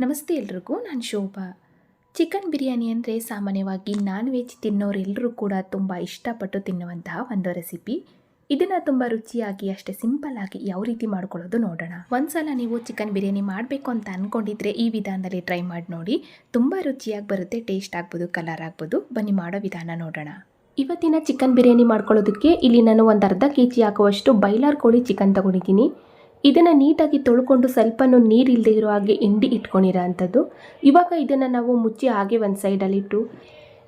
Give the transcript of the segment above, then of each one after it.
ನಮಸ್ತೆ ಎಲ್ರಿಗೂ, ನಾನು ಶೋಭಾ. ಚಿಕನ್ ಬಿರಿಯಾನಿ ಅಂದರೆ ಸಾಮಾನ್ಯವಾಗಿ ನಾನ್ ವೆಜ್ ತಿನ್ನೋರೆಲ್ಲರೂ ಕೂಡ ತುಂಬ ಇಷ್ಟಪಟ್ಟು ತಿನ್ನುವಂತಹ ಒಂದು ರೆಸಿಪಿ. ಇದನ್ನು ತುಂಬ ರುಚಿಯಾಗಿ, ಅಷ್ಟೇ ಸಿಂಪಲ್ ಆಗಿ ಯಾವ ರೀತಿ ಮಾಡ್ಕೊಳ್ಳೋದು ನೋಡೋಣ. ಒಂದ್ಸಲ ನೀವು ಚಿಕನ್ ಬಿರಿಯಾನಿ ಮಾಡಬೇಕು ಅಂತ ಅಂದ್ಕೊಂಡಿದ್ರೆ ಈ ವಿಧಾನದಲ್ಲಿ ಟ್ರೈ ಮಾಡಿ ನೋಡಿ. ತುಂಬ ರುಚಿಯಾಗಿ ಬರುತ್ತೆ, ಟೇಸ್ಟ್ ಆಗ್ಬೋದು, ಕಲರ್ ಆಗ್ಬೋದು. ಬನ್ನಿ ಮಾಡೋ ವಿಧಾನ ನೋಡೋಣ. ಇವತ್ತಿನ ಚಿಕನ್ ಬಿರಿಯಾನಿ ಮಾಡ್ಕೊಳ್ಳೋದಕ್ಕೆ ಇಲ್ಲಿ ನಾನು ಒಂದು ಅರ್ಧ ಕೆ ಜಿ ಹಾಕುವಷ್ಟು ಬೈಲಾರ್ ಕೋಳಿ ಚಿಕನ್ ತಗೊಂಡಿದ್ದೀನಿ. ಇದನ್ನು ನೀಟಾಗಿ ತೊಳ್ಕೊಂಡು ಸ್ವಲ್ಪನೂ ನೀರು ಇಲ್ಲದೆ ಇರೋ ಹಾಗೆ ಹಿಂಡಿ ಇಟ್ಕೊಂಡಿರೋ ಅಂಥದ್ದು. ಇವಾಗ ಇದನ್ನು ನಾವು ಮುಚ್ಚಿ ಹಾಗೆ ಒಂದು ಸೈಡಲ್ಲಿಟ್ಟು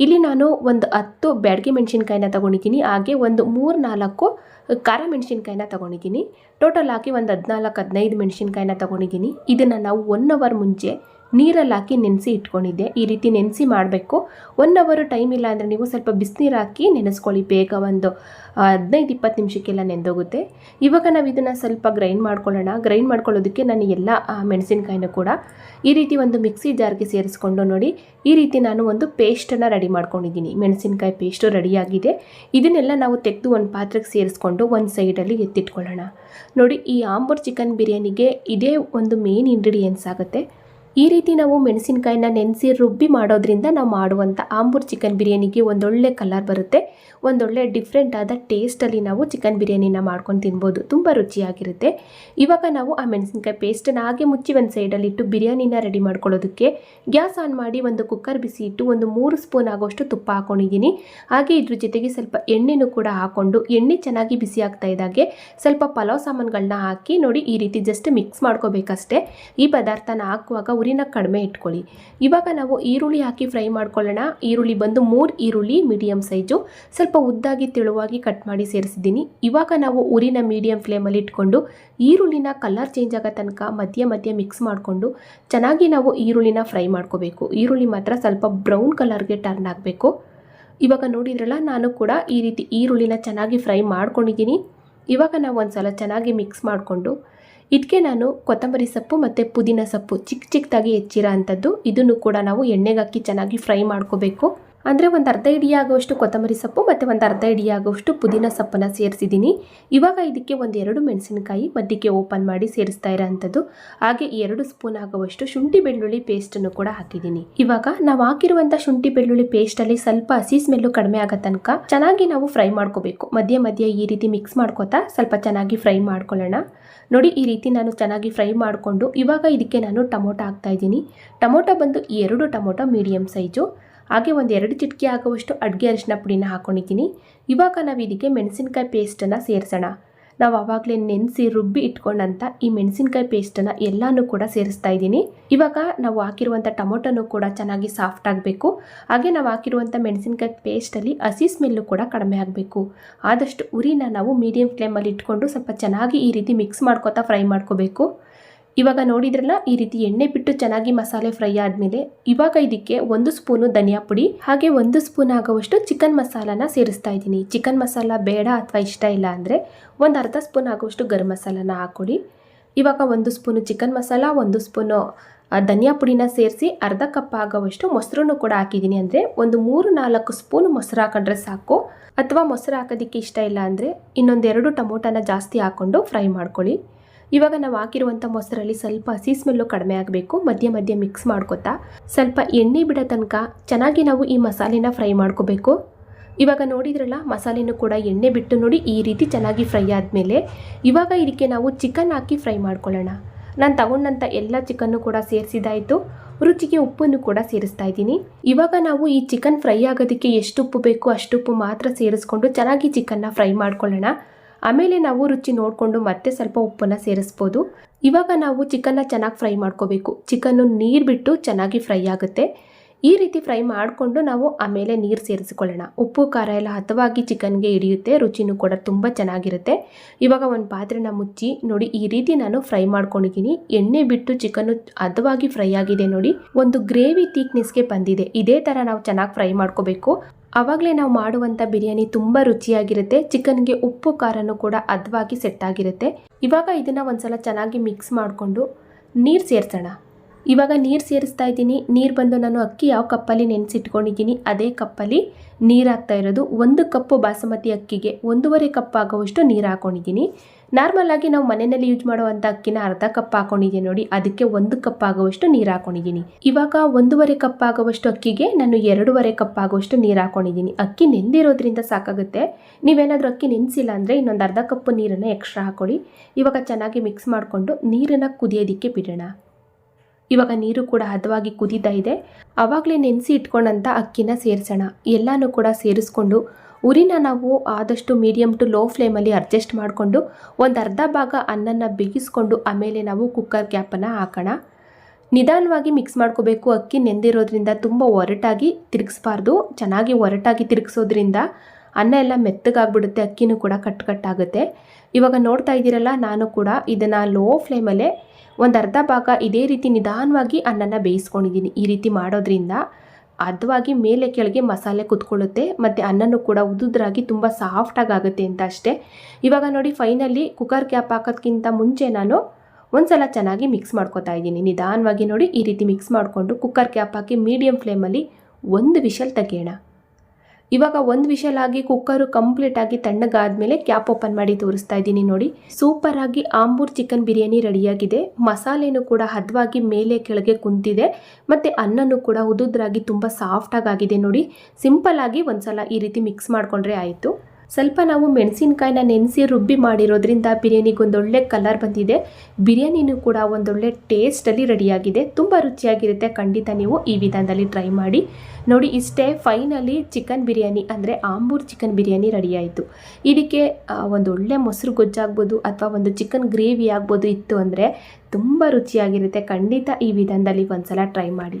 ಇಲ್ಲಿ ನಾನು ಒಂದು ಹತ್ತು ಬ್ಯಾಡ್ಗೆ ಮೆಣಸಿನ್ಕಾಯಿನ ತಗೊಂಡಿದ್ದೀನಿ. ಹಾಗೆ ಒಂದು ಮೂರು ನಾಲ್ಕು ಖಾರ ಮೆಣಸಿನ್ಕಾಯಿನ ತೊಗೊಂಡಿದ್ದೀನಿ. ಟೋಟಲ್ ಹಾಕಿ ಒಂದು ಹದಿನಾಲ್ಕು, ಹದಿನೈದು ಮೆಣಸಿನ್ಕಾಯಿನ ತಗೊಂಡಿದ್ದೀನಿ. ಇದನ್ನು ನಾವು ಒನ್ ಅವರ್ ಮುಂಚೆ ನೀರಲ್ಲಿ ಹಾಕಿ ನೆನೆಸಿ ಇಟ್ಕೊಂಡಿದ್ದೆ. ಈ ರೀತಿ ನೆನೆಸಿ ಮಾಡಬೇಕು. ಒನ್ ಅವರು ಟೈಮ್ ಇಲ್ಲ ಅಂದರೆ ನೀವು ಸ್ವಲ್ಪ ಬಿಸಿನೀರು ಹಾಕಿ ನೆನೆಸ್ಕೊಳ್ಳಿ ಬೇಗ ಒಂದು ಹದಿನೈದು, ಇಪ್ಪತ್ತು ನಿಮಿಷಕ್ಕೆಲ್ಲ ನೆಂದೋಗುತ್ತೆ. ಇವಾಗ ನಾವು ಇದನ್ನು ಸ್ವಲ್ಪ ಗ್ರೈಂಡ್ ಮಾಡ್ಕೊಳ್ಳೋಣ. ಗ್ರೈಂಡ್ ಮಾಡ್ಕೊಳ್ಳೋದಕ್ಕೆ ನಾನು ಎಲ್ಲ ಮೆಣಸಿನ್ಕಾಯಿನೂ ಕೂಡ ಈ ರೀತಿ ಒಂದು ಮಿಕ್ಸಿ ಜಾರ್ಗೆ ಸೇರಿಸ್ಕೊಂಡು ನೋಡಿ, ಈ ರೀತಿ ನಾನು ಒಂದು ಪೇಸ್ಟನ್ನು ರೆಡಿ ಮಾಡ್ಕೊಂಡಿದ್ದೀನಿ. ಮೆಣಸಿನ್ಕಾಯಿ ಪೇಸ್ಟು ರೆಡಿಯಾಗಿದೆ ಇದನ್ನೆಲ್ಲ ನಾವು ತೆಗೆದು ಒಂದು ಪಾತ್ರೆಗೆ ಸೇರಿಸ್ಕೊಂಡು ಒಂದು ಸೈಡಲ್ಲಿ ಎತ್ತಿಟ್ಕೊಳ್ಳೋಣ. ನೋಡಿ, ಈ ಆಂಬೂರ್ ಚಿಕನ್ ಬಿರಿಯಾನಿಗೆ ಇದೇ ಒಂದು ಮೇನ್ ಇಂಗ್ರೀಡಿಯೆಂಟ್ಸ್ ಆಗುತ್ತೆ. ಈ ರೀತಿ ನಾವು ಮೆಣಸಿನಕಾಯಿನ ನೆನೆಸಿ ರುಬ್ಬಿ ಮಾಡೋದ್ರಿಂದ ನಾವು ಮಾಡುವಂಥ ಆಂಬೂರ್ ಚಿಕನ್ ಬಿರಿಯಾನಿಗೆ ಒಂದೊಳ್ಳೆ ಕಲರ್ ಬರುತ್ತೆ. ಒಂದೊಳ್ಳೆ ಡಿಫ್ರೆಂಟ್ ಆದ ಟೇಸ್ಟಲ್ಲಿ ನಾವು ಚಿಕನ್ ಬಿರಿಯಾನಿನ ಮಾಡ್ಕೊಂಡು ತಿನ್ಬೋದು. ತುಂಬ ರುಚಿಯಾಗಿರುತ್ತೆ. ಇವಾಗ ನಾವು ಆ ಮೆಣಸಿನಕಾಯಿ ಪೇಸ್ಟನ್ನು ಹಾಗೆ ಮುಚ್ಚಿ ಒಂದು ಸೈಡಲ್ಲಿ ಇಟ್ಟು ಬಿರಿಯಾನಿನ ರೆಡಿ ಮಾಡ್ಕೊಳ್ಳೋದಕ್ಕೆ ಗ್ಯಾಸ್ ಆನ್ ಮಾಡಿ ಒಂದು ಕುಕ್ಕರ್ ಬಿಸಿ ಇಟ್ಟು ಒಂದು ಮೂರು ಸ್ಪೂನ್ ಆಗೋಷ್ಟು ತುಪ್ಪ ಹಾಕೊಂಡಿದ್ದೀನಿ. ಹಾಗೆ ಇದ್ರ ಜೊತೆಗೆ ಸ್ವಲ್ಪ ಎಣ್ಣೆನೂ ಕೂಡ ಹಾಕ್ಕೊಂಡು ಎಣ್ಣೆ ಚೆನ್ನಾಗಿ ಬಿಸಿ ಆಗ್ತಾ ಇದ್ದಾಗೆ ಸ್ವಲ್ಪ ಪಲಾವ್ ಸಾಮಾನುಗಳನ್ನ ಹಾಕಿ ನೋಡಿ ಈ ರೀತಿ ಜಸ್ಟ್ ಮಿಕ್ಸ್ ಮಾಡ್ಕೋಬೇಕಷ್ಟೇ. ಈ ಪದಾರ್ಥನ ಹಾಕುವಾಗ ಉರಿನ ಕಡಿಮೆ ಇಟ್ಕೊಳ್ಳಿ. ಇವಾಗ ನಾವು ಈರುಳ್ಳಿ ಹಾಕಿ ಫ್ರೈ ಮಾಡ್ಕೊಳ್ಳೋಣ. ಈರುಳ್ಳಿ ಬಂದು ಮೂರು ಈರುಳ್ಳಿ ಮೀಡಿಯಮ್ ಸೈಜು. ಸ್ವಲ್ಪ ಉದ್ದಾಗಿ ತೆಳುವಾಗಿ ಕಟ್ ಮಾಡಿ ಸೇರಿಸಿದ್ದೀನಿ. ಇವಾಗ ನಾವು ಉರಿನ ಮೀಡಿಯಮ್ ಫ್ಲೇಮಲ್ಲಿ ಇಟ್ಕೊಂಡು ಈರುಳ್ಳಿನ ಕಲರ್ ಚೇಂಜ್ ಆಗೋ ತನಕ ಮಧ್ಯೆ ಮಧ್ಯೆ ಮಿಕ್ಸ್ ಮಾಡಿಕೊಂಡು ಚೆನ್ನಾಗಿ ನಾವು ಈರುಳ್ಳಿನ ಫ್ರೈ ಮಾಡ್ಕೋಬೇಕು. ಈರುಳ್ಳಿ ಮಾತ್ರ ಸ್ವಲ್ಪ ಬ್ರೌನ್ ಕಲರ್ಗೆ ಟರ್ನ್ ಆಗಬೇಕು. ಇವಾಗ ನೋಡಿದ್ರಲ್ಲ, ನಾನು ಕೂಡ ಈ ರೀತಿ ಈರುಳ್ಳಿನ ಚೆನ್ನಾಗಿ ಫ್ರೈ ಮಾಡ್ಕೊಂಡಿದ್ದೀನಿ. ಇವಾಗ ನಾವು ಒಂದು ಸಲ ಚೆನ್ನಾಗಿ ಮಿಕ್ಸ್ ಮಾಡಿಕೊಂಡು ಇದಕ್ಕೆ ನಾನು ಕೊತ್ತಂಬರಿ ಸೊಪ್ಪು ಮತ್ತು ಪುದೀನ ಸೊಪ್ಪು ಚಿಕ್ಕ ಚಿಕ್ಕದಾಗಿ ಹೆಚ್ಚಿರೋ ಅಂಥದ್ದು. ಇದನ್ನು ಕೂಡ ನಾವು ಎಣ್ಣೆಗಾಕಿ ಚೆನ್ನಾಗಿ ಫ್ರೈ ಮಾಡ್ಕೋಬೇಕು. ಅಂದರೆ ಒಂದು ಅರ್ಧ ಇಡಿಯಾಗುವಷ್ಟು ಕೊತ್ತಂಬರಿ ಸೊಪ್ಪು ಮತ್ತು ಒಂದು ಅರ್ಧ ಇಡಿಯಾಗುವಷ್ಟು ಪುದೀನ ಸೊಪ್ಪನ್ನು ಸೇರಿಸಿದ್ದೀನಿ. ಇವಾಗ ಇದಕ್ಕೆ ಒಂದು ಎರಡು ಮೆಣಸಿನಕಾಯಿ ಮಧ್ಯಕ್ಕೆ ಓಪನ್ ಮಾಡಿ ಸೇರಿಸ್ತಾ ಇರೋಂಥದ್ದು. ಹಾಗೆ ಎರಡು ಸ್ಪೂನ್ ಆಗುವಷ್ಟು ಶುಂಠಿ ಬೆಳ್ಳುಳ್ಳಿ ಪೇಸ್ಟನ್ನು ಕೂಡ ಹಾಕಿದ್ದೀನಿ. ಇವಾಗ ನಾವು ಹಾಕಿರುವಂಥ ಶುಂಠಿ ಬೆಳ್ಳುಳ್ಳಿ ಪೇಸ್ಟಲ್ಲಿ ಸ್ವಲ್ಪ ಹಸಿ ಸ್ಮೆಲ್ಲು ಕಡಿಮೆ ಆಗೋ ತನಕ ಚೆನ್ನಾಗಿ ನಾವು ಫ್ರೈ ಮಾಡ್ಕೋಬೇಕು. ಮಧ್ಯೆ ಮಧ್ಯೆ ಈ ರೀತಿ ಮಿಕ್ಸ್ ಮಾಡ್ಕೋತಾ ಸ್ವಲ್ಪ ಚೆನ್ನಾಗಿ ಫ್ರೈ ಮಾಡ್ಕೊಳ್ಳೋಣ. ನೋಡಿ ಈ ರೀತಿ ನಾನು ಚೆನ್ನಾಗಿ ಫ್ರೈ ಮಾಡಿಕೊಂಡು ಇವಾಗ ಇದಕ್ಕೆ ನಾನು ಟೊಮೊಟೊ ಹಾಕ್ತಾ ಇದ್ದೀನಿ. ಟೊಮೊಟೊ ಬಂದು ಎರಡು ಟೊಮೊಟೊ ಮೀಡಿಯಮ್ ಸೈಜು ಹಾಗೆ ಒಂದು ಎರಡು ಚಿಟಿಕೆ ಆಗುವಷ್ಟು ಅಡುಗೆ ಅರಿಶಿನ ಪುಡಿನ ಹಾಕೊಂಡಿದ್ದೀನಿ. ಇವಾಗ ನಾವು ಇದಕ್ಕೆ ಮೆಣಸಿನ್ಕಾಯಿ ಪೇಸ್ಟನ್ನು ಸೇರಿಸೋಣ. ನಾವು ಆವಾಗಲೇ ನೆನೆಸಿ ರುಬ್ಬಿ ಇಟ್ಕೊಂಡಂಥ ಈ ಮೆಣಸಿನ್ಕಾಯಿ ಪೇಸ್ಟನ್ನು ಎಲ್ಲನೂ ಕೂಡ ಸೇರಿಸ್ತಾ ಇದ್ದೀನಿ. ಇವಾಗ ನಾವು ಹಾಕಿರುವಂಥ ಟೊಮೊಟೊನೂ ಕೂಡ ಚೆನ್ನಾಗಿ ಸಾಫ್ಟ್ ಆಗಬೇಕು. ಹಾಗೆ ನಾವು ಹಾಕಿರುವಂಥ ಮೆಣಸಿನ್ಕಾಯಿ ಪೇಸ್ಟಲ್ಲಿ ಹಸಿ ಸ್ಮೆಲ್ಲು ಕೂಡ ಕಡಿಮೆ ಆಗಬೇಕು. ಆದಷ್ಟು ಉರಿನ ನಾವು ಮೀಡಿಯಂ ಫ್ಲೇಮಲ್ಲಿ ಇಟ್ಕೊಂಡು ಸ್ವಲ್ಪ ಚೆನ್ನಾಗಿ ಈ ರೀತಿ ಮಿಕ್ಸ್ ಮಾಡ್ಕೋತಾ ಫ್ರೈ ಮಾಡ್ಕೋಬೇಕು. ಇವಾಗ ನೋಡಿದ್ರಲ್ಲ, ಈ ರೀತಿ ಎಣ್ಣೆ ಬಿಟ್ಟು ಚೆನ್ನಾಗಿ ಮಸಾಲೆ ಫ್ರೈ ಆದಮೇಲೆ ಇವಾಗ ಇದಕ್ಕೆ ಒಂದು ಸ್ಪೂನು ಧನಿಯಾ ಪುಡಿ, ಹಾಗೆ ಒಂದು ಸ್ಪೂನ್ ಆಗುವಷ್ಟು ಚಿಕನ್ ಮಸಾಲಾನ ಸೇರಿಸ್ತಾ ಇದ್ದೀನಿ. ಚಿಕನ್ ಮಸಾಲ ಬೇಡ ಅಥವಾ ಇಷ್ಟ ಇಲ್ಲ ಅಂದರೆ ಒಂದು ಅರ್ಧ ಸ್ಪೂನ್ ಆಗುವಷ್ಟು ಗರಂ ಮಸಾಲಾನ ಹಾಕ್ಕೊಡಿ. ಇವಾಗ ಒಂದು ಸ್ಪೂನು ಚಿಕನ್ ಮಸಾಲ, ಒಂದು ಸ್ಪೂನು ಧನಿಯಾ ಪುಡಿನ ಸೇರಿಸಿ ಅರ್ಧ ಕಪ್ ಆಗೋವಷ್ಟು ಮೊಸರನ್ನು ಕೂಡ ಹಾಕಿದ್ದೀನಿ ಅಂದರೆ ಒಂದು ಮೂರು ನಾಲ್ಕು ಸ್ಪೂನ್ ಮೊಸರು ಹಾಕೊಂಡ್ರೆ ಸಾಕು. ಅಥವಾ ಮೊಸರು ಹಾಕೋದಕ್ಕೆ ಇಷ್ಟ ಇಲ್ಲ ಅಂದರೆ ಇನ್ನೊಂದೆರಡು ಟೊಮೊಟೊನ ಜಾಸ್ತಿ ಹಾಕ್ಕೊಂಡು ಫ್ರೈ ಮಾಡ್ಕೊಳ್ಳಿ. ಇವಾಗ ನಾವು ಹಾಕಿರುವಂಥ ಮೊಸರಲ್ಲಿ ಸ್ವಲ್ಪ ಹಸಿ ಸ್ಮೆಲ್ಲು ಕಡಿಮೆ ಆಗಬೇಕು, ಮಧ್ಯ ಮಧ್ಯ ಮಿಕ್ಸ್ ಮಾಡ್ಕೊತಾ, ಸ್ವಲ್ಪ ಎಣ್ಣೆ ಬಿಡೋ ತನಕ ಚೆನ್ನಾಗಿ ನಾವು ಈ ಮಸಾಲೆನ ಫ್ರೈ ಮಾಡ್ಕೋಬೇಕು. ಇವಾಗ ನೋಡಿದ್ರಲ್ಲ, ಮಸಾಲೆನೂ ಕೂಡ ಎಣ್ಣೆ ಬಿಟ್ಟು ನೋಡಿ ಈ ರೀತಿ ಚೆನ್ನಾಗಿ ಫ್ರೈ ಆದಮೇಲೆ, ಇವಾಗ ಇದಕ್ಕೆ ನಾವು ಚಿಕನ್ ಹಾಕಿ ಫ್ರೈ ಮಾಡ್ಕೊಳ್ಳೋಣ. ನಾನು ತಗೊಂಡಂಥ ಎಲ್ಲ ಚಿಕನ್ನು ಕೂಡ ಸೇರಿಸಿದಾಯಿತು, ರುಚಿಗೆ ಉಪ್ಪನ್ನು ಕೂಡ ಸೇರಿಸ್ತಾ ಇದ್ದೀನಿ. ಇವಾಗ ನಾವು ಈ ಚಿಕನ್ ಫ್ರೈ ಆಗೋದಕ್ಕೆ ಎಷ್ಟು ಉಪ್ಪು ಬೇಕು ಅಷ್ಟು ಉಪ್ಪು ಮಾತ್ರ ಸೇರಿಸ್ಕೊಂಡು ಚೆನ್ನಾಗಿ ಚಿಕನ್ನ ಫ್ರೈ ಮಾಡ್ಕೊಳ್ಳೋಣ. ಆಮೇಲೆ ನಾವು ರುಚಿ ನೋಡಿಕೊಂಡು ಮತ್ತೆ ಸ್ವಲ್ಪ ಉಪ್ಪನ್ನು ಸೇರಿಸ್ಬೋದು. ಇವಾಗ ನಾವು ಚಿಕನ್ನ ಚೆನ್ನಾಗಿ ಫ್ರೈ ಮಾಡ್ಕೋಬೇಕು. ಚಿಕನ್ನು ನೀರು ಬಿಟ್ಟು ಚೆನ್ನಾಗಿ ಫ್ರೈ ಆಗುತ್ತೆ. ಈ ರೀತಿ ಫ್ರೈ ಮಾಡಿಕೊಂಡು ನಾವು ಆಮೇಲೆ ನೀರು ಸೇರಿಸಿಕೊಳ್ಳೋಣ. ಉಪ್ಪು, ಖಾರ ಎಲ್ಲ ಹತವಾಗಿ ಚಿಕನ್ಗೆ ಹಿಡಿಯುತ್ತೆ. ರುಚಿನೂ ಕೂಡ ತುಂಬ ಚೆನ್ನಾಗಿರುತ್ತೆ. ಇವಾಗ ಒಂದು ಪಾತ್ರೆನ ಮುಚ್ಚಿ ನೋಡಿ, ಈ ರೀತಿ ನಾನು ಫ್ರೈ ಮಾಡ್ಕೊಂಡಿದ್ದೀನಿ. ಎಣ್ಣೆ ಬಿಟ್ಟು ಚಿಕನ್ನು ಹದವಾಗಿ ಫ್ರೈ ಆಗಿದೆ ನೋಡಿ, ಒಂದು ಗ್ರೇವಿ ತೀಕ್ನೆಸ್ಗೆ ಬಂದಿದೆ. ಇದೇ ಥರ ನಾವು ಚೆನ್ನಾಗಿ ಫ್ರೈ ಮಾಡ್ಕೋಬೇಕು. ಆವಾಗಲೇ ನಾವು ಮಾಡುವಂಥ ಬಿರಿಯಾನಿ ತುಂಬ ರುಚಿಯಾಗಿರುತ್ತೆ. ಚಿಕನ್ಗೆ ಉಪ್ಪು, ಖಾರನೂ ಕೂಡ ಅದ್ವಾಗಿ ಸೆಟ್ ಆಗಿರುತ್ತೆ. ಇವಾಗ ಇದನ್ನು ಒಂದ್ಸಲ ಚೆನ್ನಾಗಿ ಮಿಕ್ಸ್ ಮಾಡಿಕೊಂಡು ನೀರು ಸೇರಿಸೋಣ. ಇವಾಗ ನೀರು ಸೇರಿಸ್ತಾ ಇದ್ದೀನಿ. ನೀರು ಬಂದು ನಾನು ಅಕ್ಕಿ ಯಾವ ಕಪ್ಪಲ್ಲಿ ನೆನೆಸಿಟ್ಕೊಂಡಿದ್ದೀನಿ, ಅದೇ ಕಪ್ಪಲ್ಲಿ ನೀರು ಹಾಕ್ತಾ ಇರೋದು. ಒಂದು ಕಪ್ಪು ಬಾಸುಮತಿ ಅಕ್ಕಿಗೆ ಒಂದೂವರೆ ಕಪ್ ಆಗುವಷ್ಟು ನೀರು ಹಾಕ್ಕೊಂಡಿದ್ದೀನಿ ನಾರ್ಮಲ್ ಆಗಿ ನಾವು ಮನೆಯಲ್ಲಿ ಯೂಸ್ ಮಾಡುವಂಥ ಅಕ್ಕಿನ ಅರ್ಧ ಕಪ್ ಹಾಕೊಂಡಿದ್ದೀನಿ ನೋಡಿ, ಅದಕ್ಕೆ ಒಂದು ಕಪ್ ಆಗುವಷ್ಟು ನೀರು ಹಾಕೊಂಡಿದ್ದೀನಿ. ಇವಾಗ ಒಂದೂವರೆ ಕಪ್ ಆಗುವಷ್ಟು ಅಕ್ಕಿಗೆ ನಾನು ಎರಡೂವರೆ ಕಪ್ ಆಗುವಷ್ಟು ನೀರು ಹಾಕೊಂಡಿದ್ದೀನಿ. ಅಕ್ಕಿ ನೆಂದಿರೋದ್ರಿಂದ ಸಾಕಾಗುತ್ತೆ. ನೀವೇನಾದರೂ ಅಕ್ಕಿ ನೆನೆಸಿಲ್ಲ ಅಂದರೆ ಇನ್ನೊಂದು ಅರ್ಧ ಕಪ್ ನೀರನ್ನು ಎಕ್ಸ್ಟ್ರಾ ಹಾಕೊಳ್ಳಿ. ಇವಾಗ ಚೆನ್ನಾಗಿ ಮಿಕ್ಸ್ ಮಾಡಿಕೊಂಡು ನೀರನ್ನು ಕುದಿಯೋದಕ್ಕೆ ಬಿಡೋಣ. ಇವಾಗ ನೀರು ಕೂಡ ಹದವಾಗಿ ಕುದೀತಾ ಇದೆ. ಆವಾಗಲೇ ನೆನೆಸಿ ಇಟ್ಕೊಂಡಂಥ ಅಕ್ಕಿನ ಸೇರಿಸೋಣ. ಎಲ್ಲನೂ ಕೂಡ ಸೇರಿಸ್ಕೊಂಡು ಉರಿನ ನಾವು ಆದಷ್ಟು ಮೀಡಿಯಮ್ ಟು ಲೋ ಫ್ಲೇಮಲ್ಲಿ ಅಡ್ಜಸ್ಟ್ ಮಾಡಿಕೊಂಡು ಒಂದು ಅರ್ಧ ಭಾಗ ಅನ್ನನ ಬಿಗಿಸ್ಕೊಂಡು ಆಮೇಲೆ ನಾವು ಕುಕ್ಕರ್ ಕ್ಯಾಪನ್ನು ಹಾಕೋಣ. ನಿಧಾನವಾಗಿ ಮಿಕ್ಸ್ ಮಾಡ್ಕೋಬೇಕು. ಅಕ್ಕಿ ನೆಂದಿರೋದ್ರಿಂದ ತುಂಬ ಒರಟಾಗಿ ತಿರುಗಿಸ್ಬಾರ್ದು. ಚೆನ್ನಾಗಿ ಒರಟಾಗಿ ತಿರುಗಿಸೋದ್ರಿಂದ ಅನ್ನ ಎಲ್ಲ ಮೆತ್ತಗಾಗ್ಬಿಡುತ್ತೆ. ಅಕ್ಕಿನೂ ಕೂಡ ಕಟ್ ಕಟ್ಟಾಗುತ್ತೆ ಇವಾಗ ನೋಡ್ತಾ ಇದ್ದೀರಲ್ಲ, ನಾನು ಕೂಡ ಇದನ್ನು ಲೋ ಫ್ಲೇಮಲ್ಲೇ ಒಂದು ಅರ್ಧ ಭಾಗ ಇದೇ ರೀತಿ ನಿಧಾನವಾಗಿ ಅನ್ನನ ಬೇಯಿಸ್ಕೊಂಡಿದ್ದೀನಿ ಈ ರೀತಿ ಮಾಡೋದ್ರಿಂದ ಅದವಾಗಿ ಮೇಲೆ ಕೆಳಗೆ ಮಸಾಲೆ ಕುತ್ಕೊಳ್ಳುತ್ತೆ, ಮತ್ತು ಅನ್ನನೂ ಕೂಡ ಉದುದ್ರಾಗಿ ತುಂಬ ಸಾಫ್ಟಾಗಿ ಆಗುತ್ತೆ ಅಂತ ಅಷ್ಟೇ. ಇವಾಗ ನೋಡಿ ಫೈನಲಿ ಕುಕ್ಕರ್ ಕ್ಯಾಪ್ ಹಾಕೋದ್ಕಿಂತ ಮುಂಚೆ ನಾನು ಒಂದ್ಸಲ ಚೆನ್ನಾಗಿ ಮಿಕ್ಸ್ ಮಾಡ್ಕೊತಾ ಇದ್ದೀನಿ. ನಿಧಾನವಾಗಿ ನೋಡಿ ಈ ರೀತಿ ಮಿಕ್ಸ್ ಮಾಡಿಕೊಂಡು ಕುಕ್ಕರ್ ಕ್ಯಾಪ್ ಹಾಕಿ ಮೀಡಿಯಮ್ ಫ್ಲೇಮಲ್ಲಿ ಒಂದು ವಿಷಲ್ ತೆಗೆಯೋಣ. ಇವಾಗ ಒಂದು ವಿಷಲ್ ಆಗಿ ಕುಕ್ಕರು ಕಂಪ್ಲೀಟ್ ಆಗಿ ತಣ್ಣಗಾದ್ಮೇಲೆ ಕ್ಯಾಪ್ ಓಪನ್ ಮಾಡಿ ತೋರಿಸ್ತಾ ಇದ್ದೀನಿ ನೋಡಿ. ಸೂಪರ್ ಆಗಿ ಆಂಬೂರ್ ಚಿಕನ್ ಬಿರಿಯಾನಿ ರೆಡಿಯಾಗಿದೆ ಮಸಾಲೆನೂ ಕೂಡ ಹದವಾಗಿ ಮೇಲೆ ಕೆಳಗೆ ಕುಂತಿದೆ. ಮತ್ತು ಅನ್ನನೂ ಕೂಡ ಉದುದ್ರಾಗಿ ತುಂಬ ಸಾಫ್ಟಾಗಿ ಆಗಿದೆ ನೋಡಿ. ಸಿಂಪಲ್ ಆಗಿ ಒಂದ್ಸಲ ಈ ರೀತಿ ಮಿಕ್ಸ್ ಮಾಡಿಕೊಂಡ್ರೆ ಆಯಿತು. ಸ್ವಲ್ಪ ನಾವು ಮೆಣಸಿನ್ಕಾಯಿನ ನೆನೆಸಿ ರುಬ್ಬಿ ಮಾಡಿರೋದ್ರಿಂದ ಬಿರಿಯಾನಿಗೆ ಒಂದೊಳ್ಳೆ ಕಲರ್ ಬಂದಿದೆ. ಬಿರಿಯಾನಿನೂ ಕೂಡ ಒಂದೊಳ್ಳೆ ಟೇಸ್ಟಲ್ಲಿ ರೆಡಿಯಾಗಿದೆ ತುಂಬ ರುಚಿಯಾಗಿರುತ್ತೆ. ಖಂಡಿತ ನೀವು ಈ ವಿಧಾನದಲ್ಲಿ ಟ್ರೈ ಮಾಡಿ. ನೋಡಿ, ಇಷ್ಟೇ ಫೈನಲಿ ಚಿಕನ್ ಬಿರಿಯಾನಿ ಅಂದರೆ ಆಂಬೂರ್ ಚಿಕನ್ ಬಿರಿಯಾನಿ ರೆಡಿಯಾಯಿತು ಇದಕ್ಕೆ ಒಂದೊಳ್ಳೆ ಮೊಸರು ಗೊಜ್ಜಾಗ್ಬೋದು ಅಥವಾ ಒಂದು ಚಿಕನ್ ಗ್ರೇವಿ ಆಗ್ಬೋದು ಇತ್ತು ಅಂದರೆ ತುಂಬ ರುಚಿಯಾಗಿರುತ್ತೆ. ಖಂಡಿತ ಈ ವಿಧಾನದಲ್ಲಿ ಒಂದ್ಸಲ ಟ್ರೈ ಮಾಡಿ.